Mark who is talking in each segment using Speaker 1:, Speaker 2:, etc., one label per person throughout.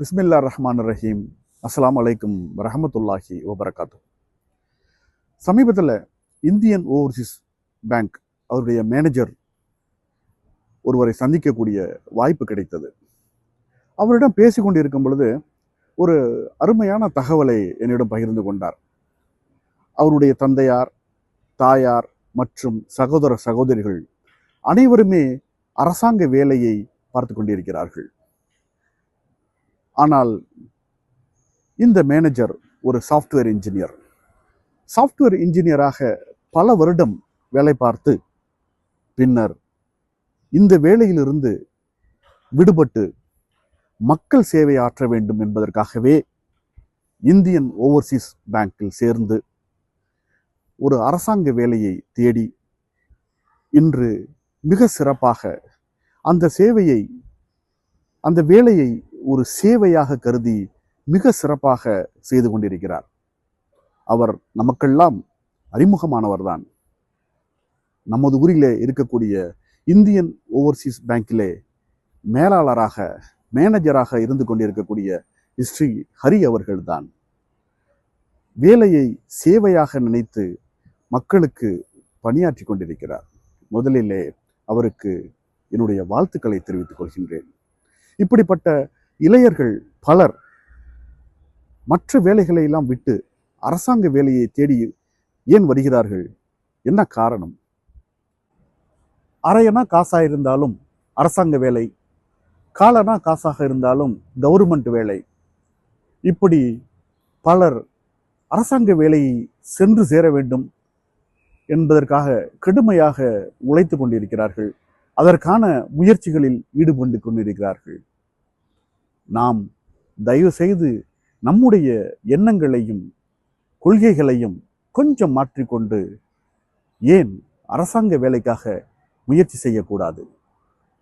Speaker 1: பிஸ்மில்லா ரஹ்மான் ரஹீம் அஸ்லாம் அலைக்கும் ரஹமத்துல்லாஹி வபரகாத்து சமீபத்தில் இந்தியன் ஓவர்சீஸ் பேங்க் அவருடைய மேனேஜர் ஒருவரை சந்திக்கக்கூடிய வாய்ப்பு கிடைத்தது. அவரிடம் பேசிக்கொண்டு இருக்கும் பொழுது ஒரு அருமையான தகவலை என்னிடம் பகிர்ந்து கொண்டார். அவருடைய தந்தையார் தாயார் மற்றும் சகோதர சகோதரிகள் அனைவருமே அரசாங்க வேலையை பார்த்து கொண்டிருக்கிறார்கள் ஆனால் இந்த மேனேஜர் ஒரு சாஃப்ட்வேர் இன்ஜினியர் சாஃப்ட்வேர் இன்ஜினியராக பல வருடம் வேலை பார்த்து பின்னர் இந்த வேலையிலிருந்து விடுபட்டு மக்கள் சேவை ஆற்ற வேண்டும் என்பதற்காகவே இந்தியன் ஓவர்சீஸ் பேங்கில் சேர்ந்து ஒரு அரசாங்க வேலையை தேடி இன்று மிக சிறப்பாக அந்த சேவையை அந்த வேலையை ஒரு சேவையாக கருதி மிக சிறப்பாக செய்து கொண்டிருக்கிறார். அவர் நமக்கெல்லாம் அறிமுகமானவர்தான். நமது ஊரிலே இருக்கக்கூடிய இந்தியன் ஓவர்சீஸ் பேங்கிலே மேலாளராக மேனேஜராக இருந்து கொண்டிருக்கக்கூடிய ஸ்ரீ ஹரி அவர்கள்தான். வேலையை சேவையாக நினைத்து மக்களுக்கு பணியாற்றி கொண்டிருக்கிறார். முதலிலே அவருக்கு என்னுடைய வாழ்த்துக்களை தெரிவித்துக் கொள்கின்றேன். இப்படிப்பட்ட இளையர்கள் பலர் மற்ற வேலைகளை எல்லாம் விட்டு அரசாங்க வேலையை தேடி ஏன் வருகிறார்கள்? என்ன காரணம்? அரையனா காசாக இருந்தாலும் அரசாங்க வேலை காலனா காசாக இருந்தாலும் கவர்மெண்ட் வேலை. இப்படி பலர் அரசாங்க வேலையை சென்று சேர வேண்டும் என்பதற்காக கடுமையாக உழைத்து கொண்டிருக்கிறார்கள். அதற்கான முயற்சிகளில் ஈடுபட்டு கொண்டிருக்கிறார்கள். நாம் தயவு செய்து நம்முடைய எண்ணங்களையும் கொள்கைகளையும் கொஞ்சம் மாற்றிக்கொண்டு ஏன் அரசாங்க வேலைக்காக முயற்சி செய்யக்கூடாது?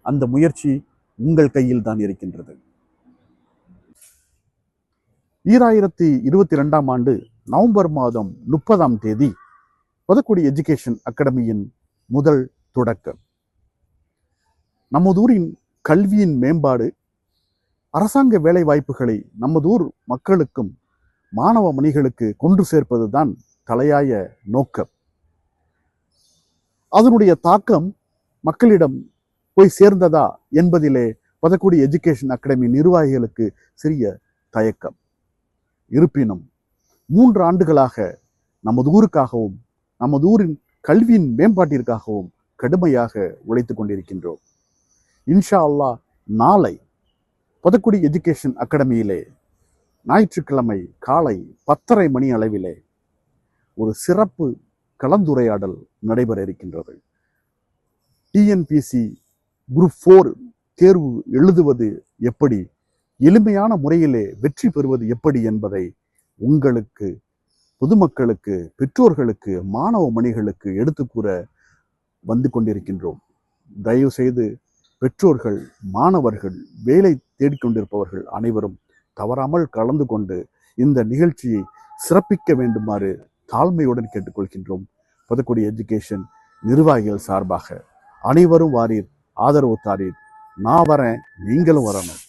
Speaker 1: அந்த முயற்சி உங்கள் கையில் தான் இருக்கின்றது. ஈராயிரத்தி இருபத்தி ரெண்டாம் ஆண்டு நவம்பர் மாதம் முப்பதாம் தேதி பதக்குடி எஜுகேஷன் அகாடமியின் முதல் தொடக்கம். நமதூரின் கல்வியின் மேம்பாடு அரசாங்க வேலை வாய்ப்புகளை நமதூர் மக்களுக்கும் மாணவ மணிகளுக்கு கொண்டு சேர்ப்பதுதான் தலையாய நோக்கம். அதனுடைய தாக்கம் மக்களிடம் போய் சேர்ந்ததா என்பதிலே பதக்குடி எஜுகேஷன் அகாடமி நிர்வாகிகளுக்கு சிறிய தயக்கம். இருப்பினும் மூன்று ஆண்டுகளாக நமது ஊருக்காகவும் நமது ஊரின் கல்வியின் மேம்பாட்டிற்காகவும் கடுமையாக உழைத்து கொண்டிருக்கின்றோம். இன்ஷா அல்லாஹ் நாளை பதக்குடி எஜுகேஷன் அகாடமியிலே ஞாயிற்றுக்கிழமை காலை பத்தரை மணி அளவிலே ஒரு சிறப்பு கலந்துரையாடல் நடைபெற இருக்கின்றது. டிஎன்பிசி குரூப் ஃபோர் தேர்வு எழுதுவது எப்படி? எளிமையான முறையிலே வெற்றி பெறுவது எப்படி என்பதை உங்களுக்கு பொதுமக்களுக்கு பெற்றோர்களுக்கு மாணவ மணிகளுக்கு எடுத்து கூற வந்து கொண்டிருக்கின்றோம். தயவு செய்து பெற்றோர்கள் மாணவர்கள் வேலை தேடிக்கொண்டிருப்பவர்கள் அனைவரும் தவறாமல் கலந்து கொண்டு இந்த நிகழ்ச்சியை சிறப்பிக்க வேண்டுமாறு தாழ்மையுடன் கேட்டுக்கொள்கின்றோம். புதுக்குடி எஜுகேஷன் நிர்வாகிகள் சார்பாக அனைவரும் வாரீர் ஆதரவு தாரீர். நான் வரேன் நீங்களும் வரணும்.